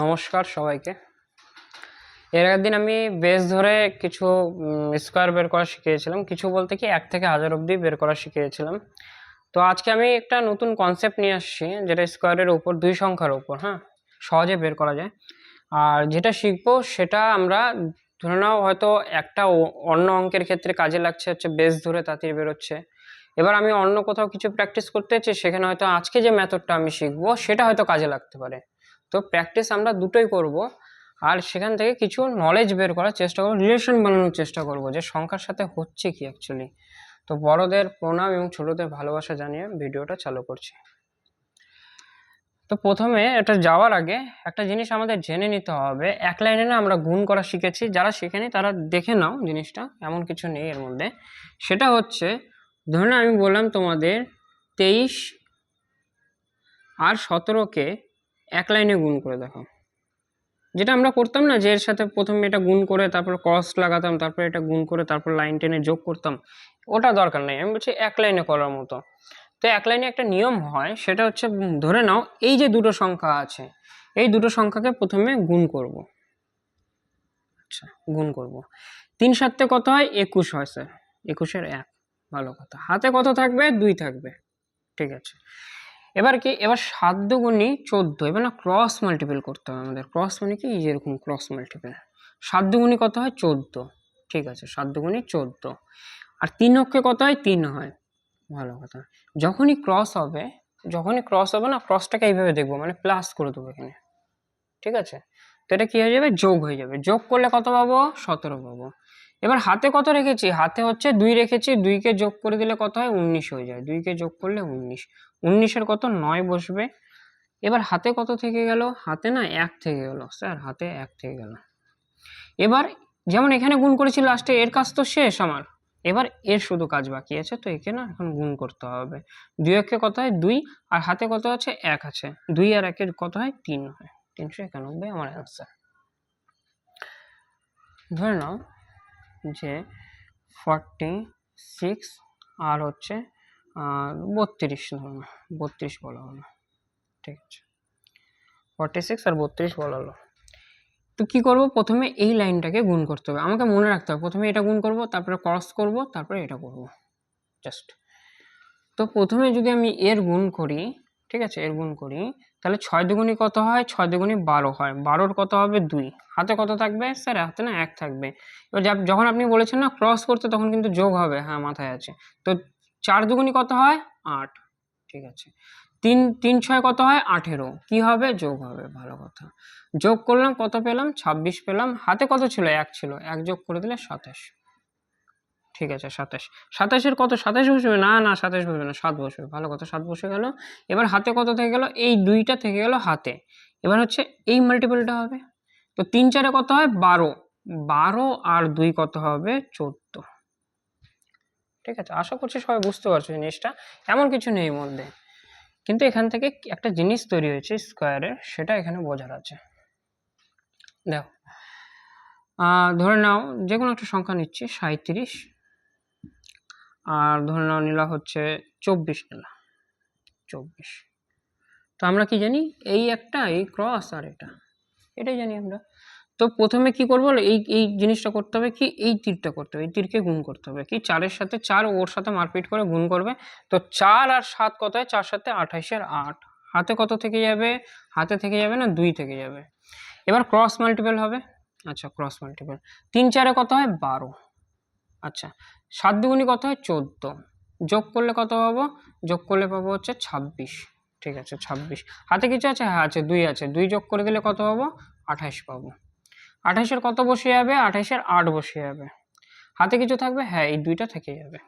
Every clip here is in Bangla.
নমস্কার সবাইকে। এর আগের দিন আমি বেস ধরে কিছু স্কোয়ার বের করা শিখিয়েছিলাম। কিছু বলতে কি এক থেকে হাজার অবধি বের করা শিখিয়েছিলাম। তো আজকে আমি একটা নতুন কনসেপ্ট নিয়ে আসছি, যেটা স্কোয়ারের উপর, দুই সংখ্যার উপর হ্যাঁ সহজে বের করা যায়। আর যেটা শিখব সেটা আমরা ধরে নাও হয়তো একটা অন্য অঙ্কের ক্ষেত্রে কাজে লাগছে, হচ্ছে বেস ধরে তাড়াতাড়ি বেরোচ্ছে। এবার আমি অন্য কোথাও কিছু প্র্যাকটিস করতে চাই, সেখানে হয়তো আজকে যে মেথডটা আমি শিখব, সেটা হয়তো কাজে লাগতে পারে। তো প্র্যাকটিস আমরা দুটোই করব। আর সেখান থেকে কিছু নলেজ বের করার চেষ্টা করব রিলেশন বানানোর চেষ্টা করব যে সংখ্যার সাথে হচ্ছে কি অ্যাকচুয়ালি তো বড়দের প্রণাম এবং ছোটদের ভালোবাসা জানিয়ে ভিডিওটা চালু করছি। তো প্রথমে এটা যাওয়ার আগে একটা জিনিস আমাদের জেনে নিতে হবে। এক লাইনে না আমরা গুণ করা শিখেছি। যারা শেখেনি তারা দেখে নাও জিনিসটা, এমন কিছু নেই এর মধ্যে। সেটা হচ্ছে, ধরুন আমি বললাম তোমাদের তেইশ আর সতেরোকে এক লাইনে গুণ করে দেখো। যেটা আমরা করতাম না যে এর সাথে প্রথমে এটা গুণ করে তারপর ক্রস লাগাতাম, তারপর এটা গুণ করে তারপর লাইন টেনে যোগ করতাম, ওটা দরকার নেই। আমি বলছি এক লাইনে করার মতো। তো এক লাইনে একটা নিয়ম হয়, সেটা হচ্ছে ধরে নাও এই যে দুটো সংখ্যা আছে, এই দুটো সংখ্যাকে প্রথমে গুণ করব। আচ্ছা গুণ করব। তিন সাতে কত হয়? একুশ হয় স্যার একুশের এক, ভালো কথা। হাতে কত থাকবে? দুই থাকবে। ঠিক আছে। এবার কি? এবার সাত দুগুণি চোদ্দ। এবার না ক্রস মাল্টিপেল করতে হবে আমাদের। ক্রস মানে কি? এই যে এরকম ক্রস মাল্টিপেল সাত দুগুণি কত হয়? চোদ্দ। ঠিক আছে, সাত দুগুণি চোদ্দ। আর তিন অক্ষে কত হয়? তিন হয়। ভালো কথা। যখনই ক্রস হবে, যখনই ক্রস হবে না ক্রসটাকে এইভাবে দেখব মানে প্লাস করে দেবো এখানে। ঠিক আছে? তো এটা কী হয়ে যাবে? যোগ হয়ে যাবে। যোগ করলে কত পাবো? সতেরো পাবো। এবার হাতে কত রেখেছি? হাতে হচ্ছে দুই রেখেছি, দুইকে যোগ করে দিলে কত হয়? উনিশ হয়ে যায়। দুইকে যোগ করলে উনিশ। উনিশের কত? নয় বসবে। এবার হাতে কত থেকে গেল? হাতে না এক থেকে গেল, স্যার। হাতে এক থেকে গেল। এবার যেমন এখানে গুণ করেছি লাস্টে এর কাজ তো শেষ আমার। এবার এর শুধু কাজ বাকি আছে, তো একে না এখন গুণ করতে হবে। দুই একে কত হয়? দুই। আর হাতে কত আছে? এক আছে। দুই আর একের কত হয়? তিন হয়। তিনশো একানব্বই আমার অ্যান্সার ধরে নাও। যে ফর্টি সিক্স আর হচ্ছে বত্রিশ ধরুন, বত্রিশ বলা হলো। ঠিক আছে। ফর্টি সিক্স আর বত্রিশ বলা হলো। তো কী করব? প্রথমে এই লাইনটাকে গুণ করতে হবে। আমাকে মনে রাখতে হবে, প্রথমে এটা গুণ করব, তারপরে ক্রস করব, তারপরে এটা করব। জাস্ট তো প্রথমে যদি আমি এর গুণ করি ঠিক আছে, এর গুণ করি। তাহলে ছয় দুগুণি কত হয়? ছয় দুগুণি বারো হয়। বারোর কত হবে? দুই। হাতে কত থাকবে? স্যার, হাতে না এক থাকবে। এবার যখন আপনি বলেছেন না ক্রস করতে, তখন কিন্তু যোগ হবে। হ্যাঁ মাথায় আছে। তো চার দুগুণি কত হয়? আট। ঠিক আছে। তিন তিন ছয় কত হয়? আঠেরো। কি হবে? যোগ হবে। ভালো কথা। যোগ করলাম, কত পেলাম? ছাব্বিশ পেলাম। হাতে কত ছিল? এক ছিল। এক যোগ করে দিলে সাতাশ। ঠিক আছে, সাতাশ। সাতাশের কত? সাতাশ বসবে? না না, সাতাশ বসবে না, সাত বসবে। ভালো কথা, সাত বসে গেল। এবার হাতে কত থেকে গেল? এই দুইটা থেকে গেল হাতে। এবার হচ্ছে এই মাল্টিপলটা হবে। তো তিন চারে কত হয়? বারো। বারো আর দুই কত হবে? চোদ্দ। ঠিক আছে, আশা করছি সবাই বুঝতে পারছ জিনিসটা। এমন কিছু নেই মধ্যে। কিন্তু এখান থেকে একটা জিনিস তৈরি হয়েছে স্কোয়ারের সেটা এখানে বোঝার আছে। দেখো। ধরে নাও যে কোনো একটা সংখ্যা নিচ্ছি সাঁত্রিশ আর ধরে নাও নিলা হচ্ছে চব্বিশ নিলা। চব্বিশ। তো আমরা কি জানি? এই একটা, এই ক্রস আর এটা। এটাই জানি আমরা। তো প্রথমে কি করব? এই এই জিনিসটা করতে হবে কি? এই তীরটা করতে হবে। এই তীরকে গুণ করতে হবে। কি? চারের সাথে চার, ওর সাথে মারপিট করে গুণ করবে। তো চার আর সাত কত হয়? চার সাথে আঠাইশের আট। হাতে কত থেকে যাবে? হাতে থেকে যাবে না? দুই থেকে যাবে। এবার ক্রস মাল্টিপল হবে। আচ্ছা ক্রস মাল্টিপল তিন চারে কত হয়? বারো। আচ্ছা সাত দুগুণি কত হয়? চোদ্দ। যোগ করলে কত পাবো? যোগ করলে পাবো হচ্ছে ছাব্বিশ। ঠিক আছে, ছাব্বিশ। হাতে কিছু আছে? হ্যাঁ আছে, দুই আছে। দুই যোগ করে দিলে কত পাবো? আঠাইশ পাবো। আঠাইশের কত বসে যাবে? আঠাইশের আট বসে যাবে। হাতে কিছু থাকবে? হ্যাঁ এই দুইটা থেকে যাবে।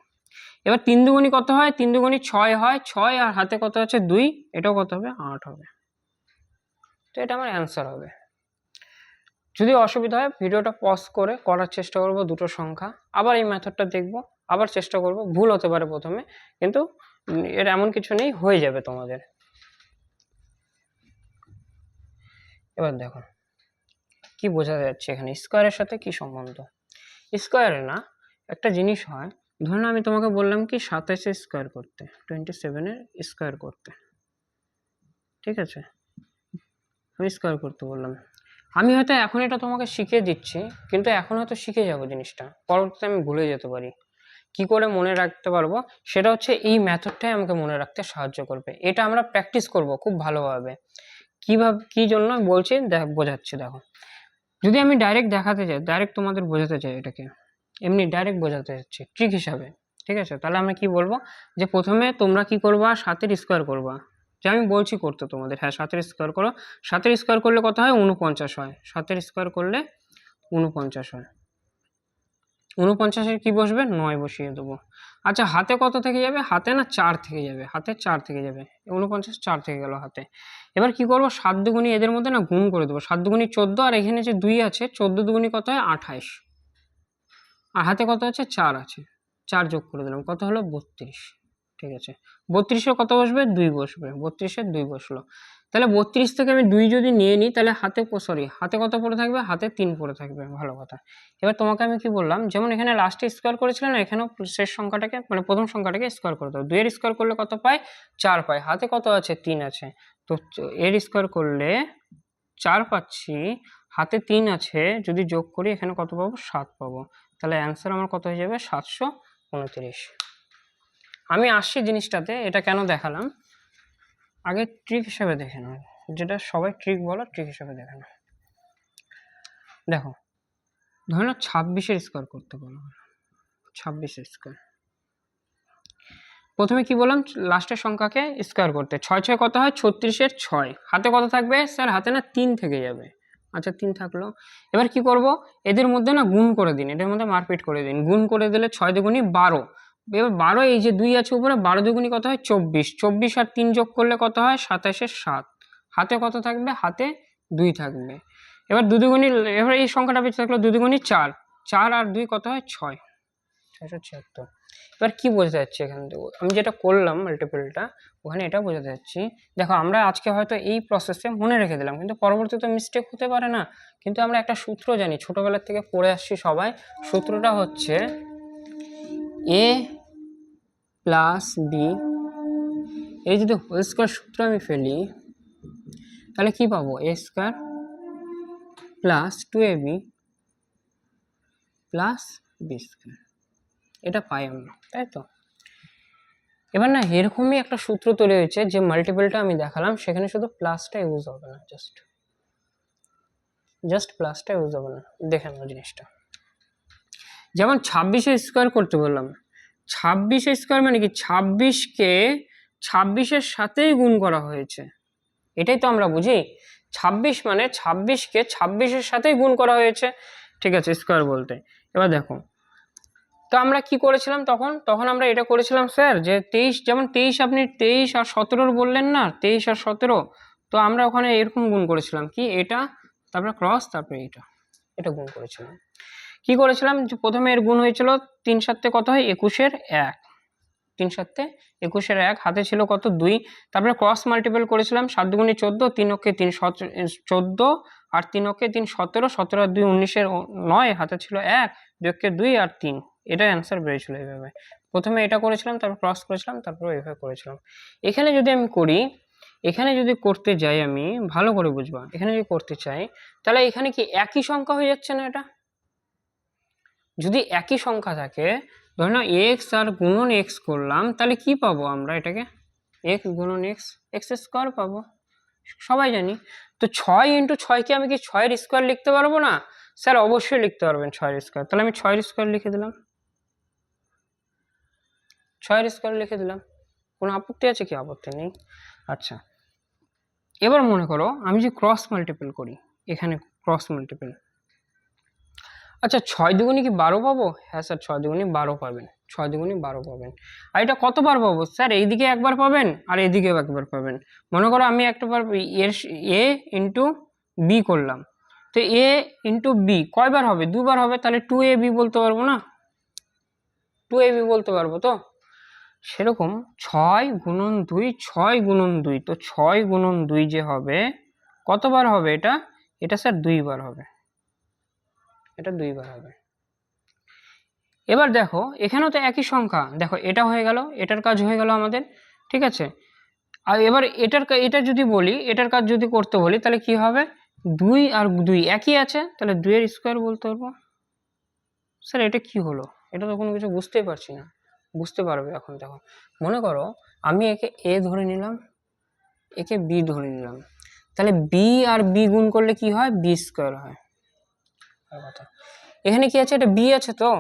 এবার তিন দুগুণি কত হয়? তিন দুগুণি ছয় হয়। ছয় আর হাতে কত আছে? দুই। এটাও কত হবে? আট হবে। তো এটা আমার অ্যান্সার হবে। যদি অসুবিধা হয়, ভিডিওটা পজ করে করার চেষ্টা করব দুটো সংখ্যা। আবার এই মেথডটা দেখব, আবার চেষ্টা করব, ভুল হতে পারে প্রথমে, কিন্তু এর এমন কিছু নেই, হয়ে যাবে তোমাদের। এবার দেখো, কি বোঝা যাচ্ছে এখানে? স্কোয়ারের সাথে কি সম্বন্ধ? স্কোয়ারে না, একটা জিনিস হয় ধরুন আমি তোমাকে বললাম কি সাতাশে স্কোয়ার করতে টোয়েন্টি সেভেনের স্কোয়ার করতে। ঠিক আছে? আমি স্কোয়ার করতে বললাম। আমি হয়তো এখন এটা তোমাকে শিখিয়ে দিচ্ছি, কিন্তু এখন হয়তো শিখে যাব জিনিসটা। পরবর্তীতে আমি ভুলে যেতে পারি। কি করে মনে রাখতে পারব? সেটা হচ্ছে এই মেথডটাই আমাকে মনে রাখতে সাহায্য করবে। এটা আমরা প্র্যাকটিস করব খুব ভালোভাবে। কীভাবে, কী জন্য বলছি, দেখ, বোঝাচ্ছি, দেখো। যদি আমি ডাইরেক্ট দেখাতে চাই ডাইরেক্ট তোমাদের বোঝাতে চাই এটাকে। এমনি ডাইরেক্ট বোঝাতে চাচ্ছি ট্রিক হিসাবে। ঠিক আছে? তাহলে আমরা কি বলব? যে প্রথমে তোমরা কি করবা? সাতের স্কোয়ার করবা। যে আমি বলছি করতে তোমাদের। হ্যাঁ সাতের স্কোয়ার করো। সাতের স্কোয়ার করলে কত হয়? উনপঞ্চাশ হয়। সাতের স্কোয়ার করলে উনপঞ্চাশ হয়। উনপঞ্চাশের কি বসবে? নয় বসিয়ে দেবো। আচ্ছা হাতে কত থেকে যাবে? হাতে না চার থেকে যাবে? হাতে চার থেকে যাবে। উনপঞ্চাশ চার থেকে গেল হাতে। এবার কি করব? সাত দুগুনি এদের মধ্যে না গুণ করে দেবো। সাত দুগুনি চোদ্দ, আর এখানে যে দুই আছে, চোদ্দ দুগুনি কত হয়? আঠাইশ আর হাতে কত আছে? চার আছে। চার যোগ করে দিলাম। কত হলো? বত্রিশ। ঠিক আছে। বত্রিশে কত বসবে? দুই বসবে। বত্রিশে দুই বসল। তাহলে বত্রিশ থেকে আমি দুই যদি নিয়ে নিই, তাহলে হাতে সরি হাতে কত পড়ে থাকবে? হাতে তিন পড়ে থাকবে। ভালো কথা। এবার তোমাকে আমি কি বললাম? যেমন এখানে লাস্টে স্কোয়ার করেছিলাম এখানেও শেষ সংখ্যাটাকে মানে প্রথম সংখ্যাটাকে স্কোয়ার করে দেবো দুইয়ের স্কোয়ার করলে কত পায়? চার পায়। হাতে কত আছে? তিন আছে। তো এর স্কোয়ার করলে চার পাচ্ছি। হাতে তিন আছে। যদি যোগ করি, এখানে কত পাবো? সাত পাবো। তাহলে অ্যান্সার আমার কত হয়ে যাবে? সাতশো উনত্রিশ। আমি আসছি জিনিসটাতে, এটা কেন দেখালাম? আগে ট্রিক হিসেবে দেখে নাও। যেটা সবাই ট্রিক বলো ট্রিক হিসেবে দেখে নাও। দেখো, ধরে নাও ছাব্বিশের স্কোয়ার করতে বলো। ছাব্বিশের স্কোয়ার প্রথমে কি বললাম? লাস্টের সংখ্যাকে স্কোয়ার করতে। ছয় ছয় কত হয়? ছত্রিশের ছয়। হাতে কত থাকবে? স্যার হাতে না তিন থেকে যাবে। আচ্ছা তিন থাকল। এবার কি করব? এদের মধ্যে না গুণ করে দিন। এদের মধ্যে মারপিট করে দিন। গুণ করে দিলে ছয় দুগুণি বারো। এবার বারো, এই যে দুই আছে উপরে, বারো দুগুণি কত হয়? চব্বিশ। চব্বিশ আর তিন যোগ করলে কত হয়? সাতাশের সাত। হাতে কত থাকবে? হাতে দুই থাকবে। এবার দুদুগুণি এবার এই সংখ্যাটা বেঁচে থাকল দুদুগুণি চার। চার আর দুই কত হয়? ছয়। ছয়শো ছিয়াত্তর। এবার কী বোঝাতে যাচ্ছে এখান থেকে? আমি যেটা করলাম মাল্টিপলটা ওখানে এটা বোঝাতে যাচ্ছি। দেখো, আমরা আজকে হয়তো এই প্রসেসে মনে রেখে দিলাম, কিন্তু পরবর্তীতে মিস্টেক হতে পারে না। কিন্তু আমরা একটা সূত্র জানি, ছোটোবেলার থেকে পড়ে আসছি সবাই। সূত্রটা হচ্ছে এ প্লাস বি এই যদি হোল স্কোয়ার সূত্র আমি ফেলি, তাহলে কি পাবো? A square plus two A B plus B square এটা পাই আমরা, তাই তো? এবার না, এরকমই একটা সূত্র তৈরি হয়েছে, যে মাল্টিপলটা আমি দেখালাম, সেখানে শুধু প্লাসটা ইউজ হবে না জাস্ট জাস্ট প্লাসটা ইউজ হবে না। দেখে নাও জিনিসটা। যেমন ছাব্বিশে স্কোয়ার করতে বললাম। ছাব্বিশে স্কোয়ার মানে কি? ছাব্বিশকে ছাব্বিশের সাথেই গুণ করা হয়েছে। এটাই তো আমরা বুঝি। ছাব্বিশ মানে ছাব্বিশকে ছাব্বিশের সাথেই গুণ করা হয়েছে। ঠিক আছে, স্কোয়ার বলতে। এবার দেখো। তো আমরা কি করেছিলাম তখন? তখন আমরা এটা করেছিলাম, স্যার, যে তেইশ, যেমন তেইশ আপনি তেইশ আর সতেরোর বললেন না, তেইশ আর সতেরো, তো আমরা ওখানে এরকম গুণ করেছিলাম কি? এটা, তারপরে ক্রস তারপরে এটা। এটা গুণ করেছিলাম। কি করেছিলাম? যে প্রথমে এর গুণ হয়েছিল তিন সাতে কত হয়? একুশের এক। তিন সাতে একুশের এক। হাতে ছিল কত? দুই। তারপরে ক্রস মাল্টিপল করেছিলাম। সাত দুগুণে চোদ্দ, তিন অক্ষে তিন চোদ্দ আর তিন অক্ষে তিন সতেরো সতেরো আর দুই উনিশের নয়। হাতে ছিল এক, দুই অক্ষে দুই আর তিন। এটাই অ্যান্সার বেরিয়েছিল এইভাবে। প্রথমে এটা করেছিলাম, তারপর ক্রস করেছিলাম, তারপর এইভাবে করেছিলাম। এখানে যদি আমি করি, এখানে যদি করতে যাই আমি, ভালো করে বুঝবা। এখানে যদি করতে চাই, তাহলে এখানে কি একই সংখ্যা হয়ে যাচ্ছে না এটা? যদি একই সংখ্যা থাকে, ধরে নাও এক্স আর গুণন এক্স করলাম, তাহলে কি পাবো আমরা এটাকে? এক্স গুণন এক্স এক্স স্কোয়ার পাবো। সবাই জানি। তো ছয় ইন্টু ছয়কে আমি কি ছয়ের স্কোয়ার লিখতে পারব না? স্যার, অবশ্যই লিখতে পারবেন ছয়ের স্কোয়ার তাহলে আমি ছয়ের স্কোয়ার লিখে দিলাম। ছয়ের স্কোয়ার লিখে দিলাম। কোনো আপত্তি আছে কি? আপত্তি নেই। আচ্ছা। এবার মনে করো, আমি যে ক্রস মাল্টিপল করি, এখানে ক্রস মাল্টিপল আচ্ছা ছয় দুগুনি কি বারো পাবো? হ্যাঁ স্যার, ছয় দুগুনি বারো পাবেন। ছয় দুগুনি বারো পাবেন। আর এটা কতবার পাবো? স্যার, এইদিকে একবার পাবেন আর এদিকেও একবার পাবেন। মনে করো আমি একটা বার এর এ ইন্টু বি করলাম। তো এ ইন্টু বি কয়বার হবে? দুবার হবে? তাহলে টু এ বি বলতে পারব না? টু এ বি বলতে পারব তো? সেরকম ছয় গুণন দুই, ছয় গুণন দুই। তো ছয় গুণন দুই যে হবে, কতবার হবে এটা? এটা স্যার দুইবার হবে। এটা দুইবার হবে। এবার দেখো, এখানেও তো একই সংখ্যা। দেখো, এটা হয়ে গেল, এটার কাজ হয়ে গেল আমাদের, ঠিক আছে? আর এবার এটার এটা যদি বলি, এটার কাজ যদি করতে বলি, তাহলে কি হবে? দুই আর দুই একই আছে, তাহলে দুইয়ের স্কোয়ার বলতে পারব? স্যার, এটা কি হলো? এটা তো কোনো কিছু বুঝতেই পারছি না। বুঝতে পারবে এখন, দেখো। মনে করো, আমি একে এ ধরে নিলাম, একে বি ধরে নিলাম। তাহলে বি আর বি গুণ করলে কি হয়? বি স্কোয়ার হয়। কথা এখানে কি আছে? এটা বি আছে তো?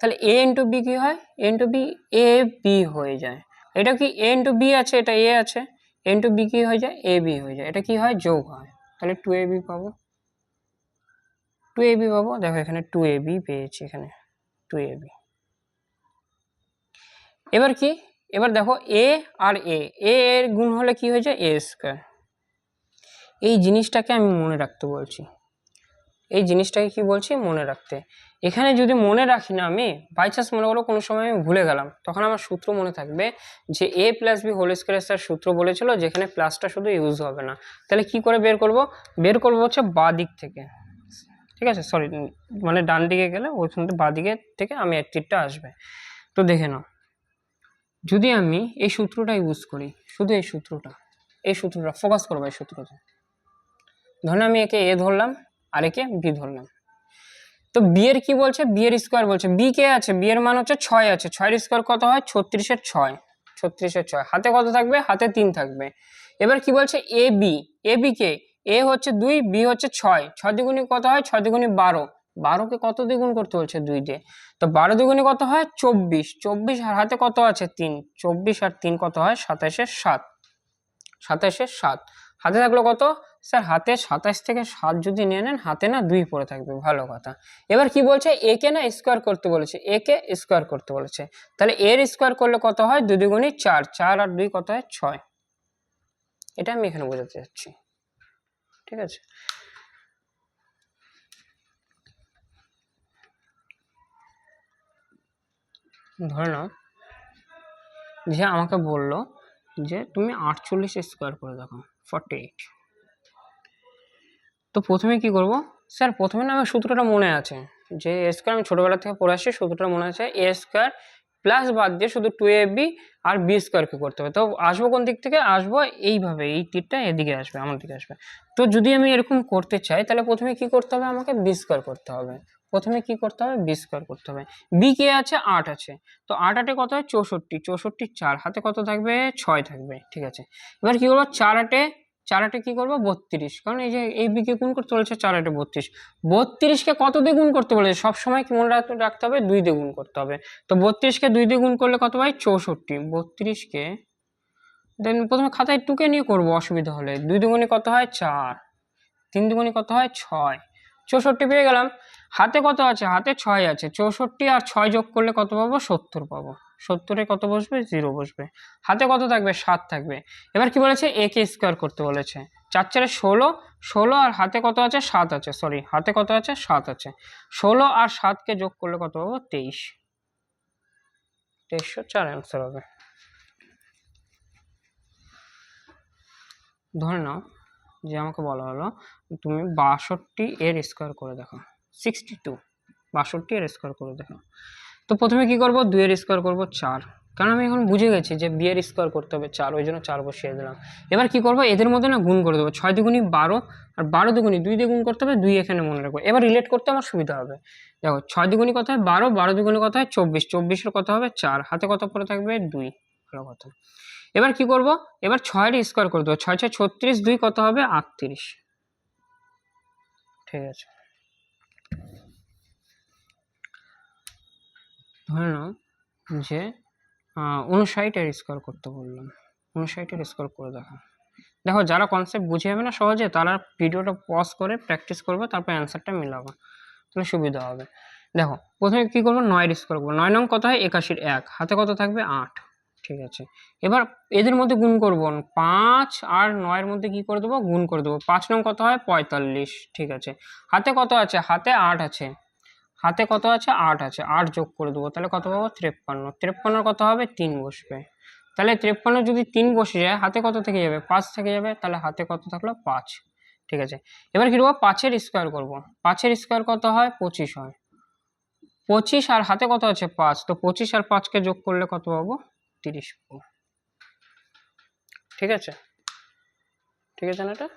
তাহলে এ ইন্টু বি কি হয়? A into B A B হয়ে যায়। এটা কি এ ইন্টু বি আছে? এটা এ আছে। এ ইন্টু বি কি হয়ে যায়? এ বি হয়ে যায়। এটা কি হয়? যোগ হয়। তাহলে টু এ বি পাবো। টু এ বি পাবো। দেখো এখানে টু এ বি পেয়েছি এখানে। টু এ বি এবার কি? এবার দেখো এ আর এ এ এর গুণ হলে কি হয়ে যায়? এ স্কোয়ার এই জিনিসটাকে আমি মনে রাখতে বলছি। এই জিনিসটাকে কি বলছি? মনে রাখতে। এখানে যদি মনে রাখি না আমি বাই চান্স মনে করো কোনো সময় আমি ভুলে গেলাম, তখন আমার সূত্র মনে থাকবে যে A plus B whole square সূত্র বলেছিল যেখানে প্লাসটা শুধু ইউজ হবে না। তাহলে কি করে বের করব? বের করব হচ্ছে বা দিক থেকে। ঠিক আছে? সরি মানে ডান দিকে গেলে ওইখান থেকে বা দিকে থেকে আমি এক তীরটা আসবে। তো দেখে নাও। যদি আমি এই সূত্রটা ইউজ করি, শুধু এই সূত্রটা এই সূত্রটা ফোকাস করব এই সূত্রটা। ধরুন আমি একে এ ধরলাম আর একে বি ধরলাম। তো বি এর কি বলছে? বি এর স্কোয়ার বলছে। বি কে আছে? বি এর মান হচ্ছে ছয় আছে। ছয়ের স্কোয়ার কত হয়? ছত্রিশের ছয়। ছত্রিশের ছয়। হাতে কত থাকবে? হাতে তিন থাকবে। এবার কি বলছে? এ বি এ বি কে? এ হচ্ছে দুই বি হচ্ছে ছয়। ছয় দ্বিগুণি কত হয়? ছয় দ্বিগুণি বারো। বারোকে কত দ্বিগুণ করতে বলছে? দুই দিয়ে তো বারো দ্বিগুণি কত হয়? চব্বিশ। চব্বিশ আর হাতে কত আছে? তিন। চব্বিশ আর তিন কত হয়? সাতাশের সাত। সাতাশের সাত। হাতে থাকল কত? স্যার, হাতে সাতাশ থেকে সাত যদি নিয়ে নেন, হাতে না দুই পড়ে থাকবে, ভালো কথা। এবার কি বলছে? একে না স্কোয়ার করতে বলেছে একে স্কোয়ার করতে বলেছে। তাহলে এর স্কোয়ার করলে কত হয়? দুই দুগুণি চার চার আর দুই কত হয়? ছয়। এটা আমি এখানে বোঝাতে চাচ্ছি ঠিক আছে? ধরে নাও, যে আমাকে বলল যে, তুমি আটচল্লিশ স্কোয়ার করে দেখো ফর্টি এইট তো প্রথমে কি করব? স্যার, প্রথমে না আমার সূত্রটা মনে আছে। যে এ স্কোয়ার আমি ছোটোবেলা থেকে পড়ে আসছি, সূত্রটা মনে আছে এ স্কোয়ার প্লাস বাদ দিয়ে শুধু টু এ বি আর বি স্কোয়ারকে করতে হবে। তো আসব কোন দিক থেকে? আসব এইভাবে, এই তীরটা এদিকে আসবে, আমার দিকে আসবে। তো যদি আমি এরকম করতে চাই, তাহলে প্রথমে কি করতে হবে? আমাকে বি স্কোয়ার করতে হবে। প্রথমে কি করতে হবে? বি স্কোয়ার করতে হবে। বি কে আছে? আট আছে। তো আট আটে কত হয়? চৌষট্টি। চৌষট্টি চার। হাতে কত থাকবে? ছয় থাকবে। ঠিক আছে। এবার কি করব? চার আটে চার আটে কি করব? বত্রিশ। কারণ এই যে এই বিকে গুণ করতে বলেছে চার আটে বত্রিশ। বত্রিশকে কত দিয়ে গুণ করতে বলেছে? সবসময় কি মনে রাখতে রাখতে হবে? দুই দিয়ে গুণ করতে হবে। তো বত্রিশকে দুই দিয়ে গুণ করলে কত হয় চৌষট্টি। বত্রিশকে দেন প্রথমে খাতায় টুকে নিয়ে করব, অসুবিধা হলে। দুই দুগুণে কত হয়? চার। তিন দুগুণে কত হয়? ছয়। চৌষট্টি পেয়ে গেলাম। হাতে কত আছে? হাতে ছয় আছে। চৌষট্টি আর ছয় যোগ করলে কত পাবো? সত্তর পাবো। সত্তরে কত বসবে? জিরো বসবে। হাতে কত থাকবে? সাত থাকবে। এবার কি বলেছে? একে স্কোয়ার করতে বলেছে। চার চারে ষোলো ষোলো আর হাতে কত আছে? সাত আছে। সরি হাতে কত আছে? সাত আছে। ষোলো আর সাতকে যোগ করলে কত পাবো? তেইশ। তেইশশো চার অ্যান্সার হবে। ধরে নাও যে আমাকে বলা হলো, তুমি বাষট্টি এর স্কোয়ার করে দেখো। সিক্সটি টু বাষট্টি এর স্কোয়ার করে দেখো। তো প্রথমে কি করব? দুইয়ের স্কোয়ার করব চার। কারণ আমি এখন বুঝে গেছি যে বিয়ের স্কোয়ার করতে হবে চার, ওই জন্য চার বসিয়ে দিলাম। এবার কি করব? এদের মধ্যে না গুণ করে দেবো। ছয় দুগুণি বারো আর বারো দুগুণি দুই দিয়ে গুণ করতে হবে, দুই এখানে মনে রাখব। এবার রিলেট করতে আমার সুবিধা হবে। দেখো, ছয় দুগুণি কত হয়? বারো বারো দুগুণি কত হয়? চব্বিশ। চব্বিশের কত হবে? চার। হাতে কত পড়ে থাকবে? দুই। ভালো কথা। এবার কি করব? এবার ছয়ের স্কোয়ার করে দেবো। ছয় ছয় ছত্রিশ, দুই কত হবে? আটত্রিশ। ঠিক আছে। ধরে নাও যে উনষাটের স্কোয়ার করতে বললাম। উনষাটের স্কোয়ার করে দেখো। দেখো, যারা কনসেপ্ট বুঝে যাবে না সহজে, তারা ভিডিওটা পজ করে প্র্যাকটিস করবে, তারপর অ্যান্সারটা মিলাবো। তাহলে সুবিধা হবে। দেখো, প্রথমে কী করব? নয়ের স্কোয়ার করব। নয় নং কত হয় একাশির এক। হাতে কত থাকবে? আট। ঠিক আছে। এবার এদের মধ্যে গুণ করব। পাঁচ আর নয়ের মধ্যে কি করে দেবো? গুণ করে দেবো। পাঁচ নং কত হয় পঁয়তাল্লিশ। ঠিক আছে। হাতে কত আছে? হাতে আট আছে। হাতে কত আছে? আট আছে। আট যোগ করে দেবো। তাহলে কত পাবো? তিপ্পান্ন। তিপ্পান্নর কত হবে? তিন বসবে। তাহলে তিপ্পান্ন যদি তিন বসে যায়, হাতে কত থেকে যাবে? পাঁচ থেকে যাবে। তাহলে হাতে কত থাকল? পাঁচ। ঠিক আছে? এবার কী করব পাঁচের স্কোয়ার করব। পাঁচের স্কোয়ার কত হয়? পঁচিশ হয়। পঁচিশ আর হাতে কত আছে? পাঁচ। তো পঁচিশ আর পাঁচকে যোগ করলে কত পাবো? তিরিশ ঠিক আছে? ঠিক আছে না এটা?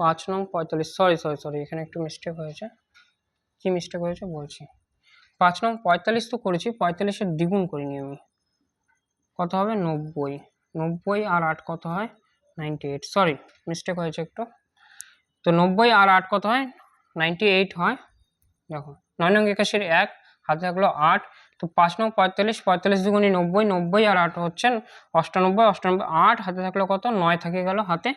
পাঁচ নং পঁয়তাল্লিশ। সরি সরি সরি এখানে একটু মিস্টেক হয়েছে। কি মিস্টেক হয়েছে বলছি। পাঁচ নং পঁয়তাল্লিশ তো করেছি, পঁয়তাল্লিশের দ্বিগুণ করিনি আমি। কত হবে? নব্বই। নব্বই আর আট কত হয়? নাইনটি এইট সরি মিস্টেক হয়েছে একটু। তো নব্বই আর আট কত হয়? নাইনটি এইট হয়। দেখো, নয় নং একাশির এক, হাতে থাকল আট। তো পাঁচ নং পঁয়তাল্লিশ পঁয়তাল্লিশ দুগুণি নব্বই নব্বই আর আট হচ্ছে অষ্টানব্বই অষ্টানব্বই আট, হাতে থাকল কত? নয় থেকে গেল হাতে।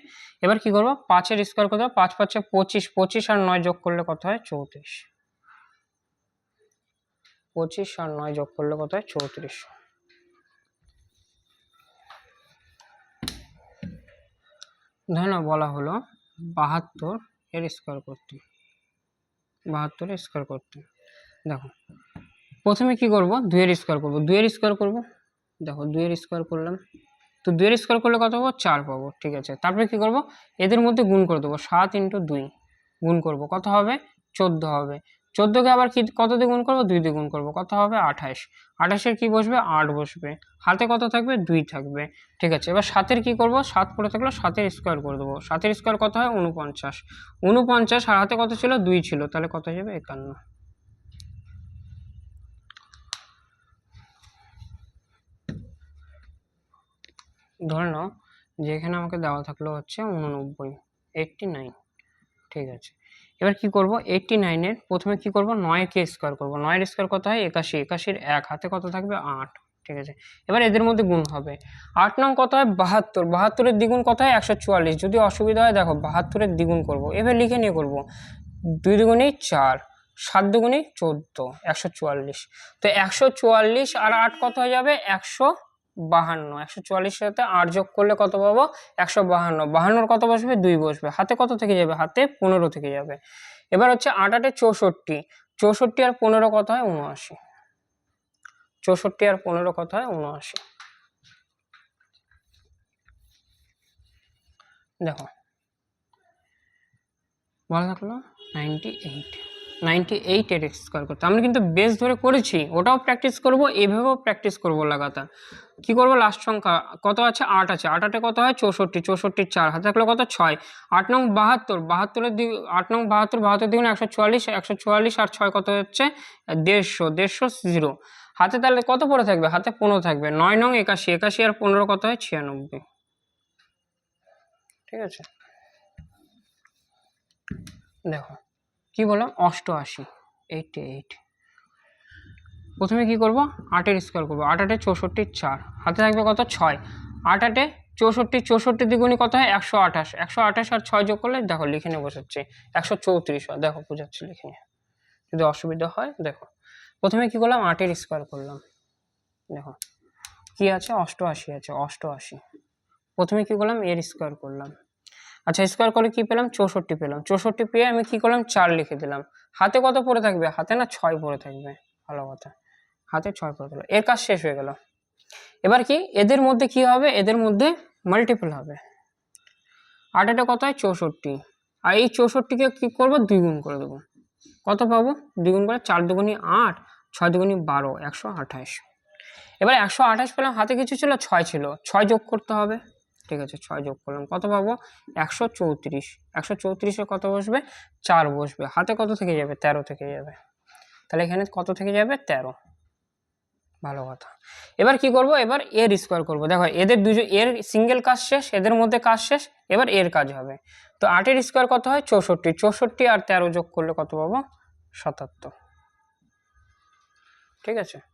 এবার কি করব? পাঁচের স্কোয়ার কত? পাঁচ পাঁচে পঁচিশ পঁচিশ আর নয় যোগ করলে কত হয়? চৌত্রিশ। পঁচিশ আর নয় যোগ করলে কত হয়? চৌত্রিশ। ধরে বলা হলো বাহাত্তর এর স্কোয়ার করতে বাহাত্তর স্কোয়ার করতে দেখো, প্রথমে কি করব? দুইয়ের স্কোয়ার করব। দুইয়ের স্কোয়ার করব? দেখো, দুইয়ের স্কোয়ার করলাম। তো দুইয়ের স্কোয়ার করলে কত পাবো? চার পাবো। ঠিক আছে, তারপরে কি করব? এদের মধ্যে গুণ করে দেবো। সাত ইন্টু দুই গুণ করব। কত হবে? চোদ্দ হবে। চোদ্দোকে আবার কি, কত দিয়ে গুণ করব? দুই দিয়ে গুণ করব। কত হবে? আঠাশ। আঠাশের কি বসবে? আট বসবে। হাতে কত থাকবে? দুই থাকবে। ঠিক আছে, এবার সাতের কি করব? সাত পড়ে থাকল, সাতের স্কোয়ার করে দেবো। সাতের স্কোয়ার কত হয়? উনপঞ্চাশ উনপঞ্চাশ আর হাতে কত ছিল? দুই ছিল। তাহলে কত যাবে? একান্ন। ধরে নাও যে এখানে আমাকে দেওয়া থাকল হচ্ছে উননব্বই এইটটি নাইন ঠিক আছে। এবার কি করব? এইটটি নাইনের প্রথমে কি করব? নয়কে স্কোয়ার করব। নয়ের স্কোয়ার কত হয়? একাশি। একাশির এক। হাতে কত থাকবে? আট। ঠিক আছে? এবার এদের মধ্যে গুণ হবে। আট নং কত হয়? বাহাত্তর। বাহাত্তরের দ্বিগুণ কত হয়? একশো চুয়াল্লিশ। যদি অসুবিধা হয়, দেখো, বাহাত্তরের দ্বিগুণ করব। এবার লিখে নিয়ে করব। দুই দুগুণেই চার। সাত দুগুণেই চোদ্দ। একশো চুয়াল্লিশ। তো একশো চুয়াল্লিশ আর আট কত হয়ে যাবে? একশো বাহান্ন, একশো চুয়াল্লিশের সাথে আট যোগ করলে কত পাবো? একশো বাহান্ন। বাহান্নর কত বসবে? দুই বসবে। হাতে কত থেকে যাবে? হাতে পনেরো থেকে যাবে। এবার হচ্ছে আট আটে চৌষট্টি। চৌষট্টি আর পনেরো কত হয়? উনআশি। চৌষট্টি আর পনেরো কত হয়? উনআশি। দেখো। বলা থাকল নাইনটি এইট। নাইনটি এইট এর স্কোয়ার করতে। আমরা কিন্তু বেস ধরে করেছি, ওটাও প্র্যাকটিস করব, এভাবেও প্র্যাকটিস করব লাগাতার। কি করব? লাস্ট সংখ্যা কত আছে? আট আছে। আট আটে কত হয়? চৌষট্টি। চৌষট্টির চার। হাতে থাকলে কত? ছয়। আট নং বাহাত্তর। বাহাত্তরের দিক, আট নং বাহাত্তর বাহাত্তর দ্বিগুণ একশো চুয়াল্লিশ একশো চুয়াল্লিশ আর ছয় কত হচ্ছে? দেড়শো। দেড়শো জিরো হাতে তাহলে কত পড়ে থাকবে? হাতে পনেরো থাকবে। নয় নং একাশি। একাশি আর পনেরো কত হয়? ছিয়ানব্বই। ঠিক আছে? দেখো। কি বললাম? অষ্টআশি। এইটটি এইট প্রথমে কি করব? আটের স্কোয়ার করব। আট আটে চৌষট্টির চার। হাতে থাকবে কত? ছয়। আট আটে চৌষট্টি চৌষট্টি দ্বিগুণী কত হয়? একশো আঠাশ। একশো আঠাশ আর ছয় যোগ করলে দেখো লিখে নিয়ে বসাচ্ছি। একশো চৌত্রিশ হয়। দেখো, বোঝাচ্ছি লিখে নিয়ে। যদি অসুবিধা হয়, দেখো। প্রথমে কি করলাম? আটের স্কোয়ার করলাম। দেখো। কি আছে? অষ্টআশি আছে। অষ্টআশি। প্রথমে কি করলাম? এর স্কোয়ার করলাম। আচ্ছা স্কোয়ার করে কি পেলাম? চৌষট্টি পেলাম। চৌষট্টি পেয়ে আমি কি করলাম? চার লিখে দিলাম। হাতে কত পড়ে থাকবে? হাতে না ছয় পড়ে থাকবে? ভালো কথা। হাতে ছয় পড়ে দিল এর কাজ শেষ হয়ে গেল। এবার কি? এদের মধ্যে কি হবে? এদের মধ্যে মাল্টিপল হবে। আট এটা কত হয়? চৌষট্টি। আর এই চৌষট্টিকে কি করব? দ্বিগুণ করে দেবো। কত পাবো? দ্বিগুণ করে চার দুগুণি আট, ছয় দুগুণি বারো, একশো আঠাশ। এবার একশো আঠাশ পেলাম। হাতে কিছু ছিল? ছয় ছিল। ছয় যোগ করতে হবে। ঠিক আছে, ছয় যোগ করলাম, কত পাবো? একশো চৌত্রিশ। একশো চৌত্রিশে কত বসবে? চার বসবে। হাতে কত থেকে যাবে? তেরো থেকে যাবে। তাহলে এখানে কত থেকে যাবে? তেরো। ভালো কথা। এবার কি করব? এবার এর স্কোয়ার করব। দেখো, এদের দুজন এর সিঙ্গেল কাজ শেষ, এদের মধ্যে কাজ শেষ, এবার এর কাজ হবে। তো আটের স্কোয়ার কত হয়? চৌষট্টি। চৌষট্টি আর তেরো যোগ করলে কত পাবো? সাতাত্তর। ঠিক আছে?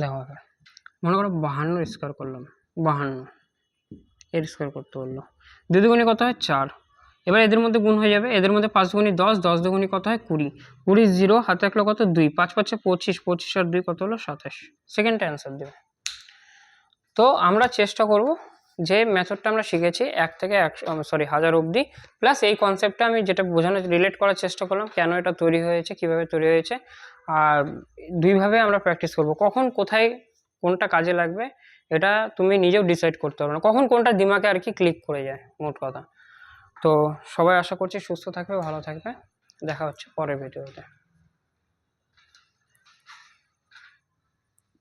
দেখো মনে করো বাহান্ন স্কোয়ার করলাম। বাহান্ন। এর স্কোয়ার করতে বলল। দুই দুগুণি কত হয়? চার। এবার এদের মধ্যে গুণ হয়ে যাবে। এদের মধ্যে পাঁচ গুণি দশ দশ দুগুণি কত হয়? কুড়ি। কুড়ি জিরো, হাতে রাখল কত? দুই। পাঁচ পাঁচে পঁচিশ পঁচিশ আর দুই কত হলো? সাতাশ। সেকেন্ড অ্যান্সার দেবে। তো আমরা চেষ্টা করব যে মেথডটা আমরা শিখেছি এক থেকে একশো সরি হাজার অবধি। প্লাস এই কনসেপ্টটা আমি যেটা বোঝানোর রিলেট করার চেষ্টা করলাম, কেন এটা তৈরি হয়েছে, কীভাবে তৈরি হয়েছে। আর দুইভাবে আমরা প্র্যাকটিস করব। কখন কোথায় কোনটা কাজে লাগবে, এটা তুমি নিজেও ডিসাইড করতে পারবে না। কখন কোনটা দিমাগে আর কি ক্লিক করে যায়, মোট কথা। তো সবাই আশা করছি সুস্থ থাকবে, ভালো থাকবে। দেখা হচ্ছে পরের ভিডিওতে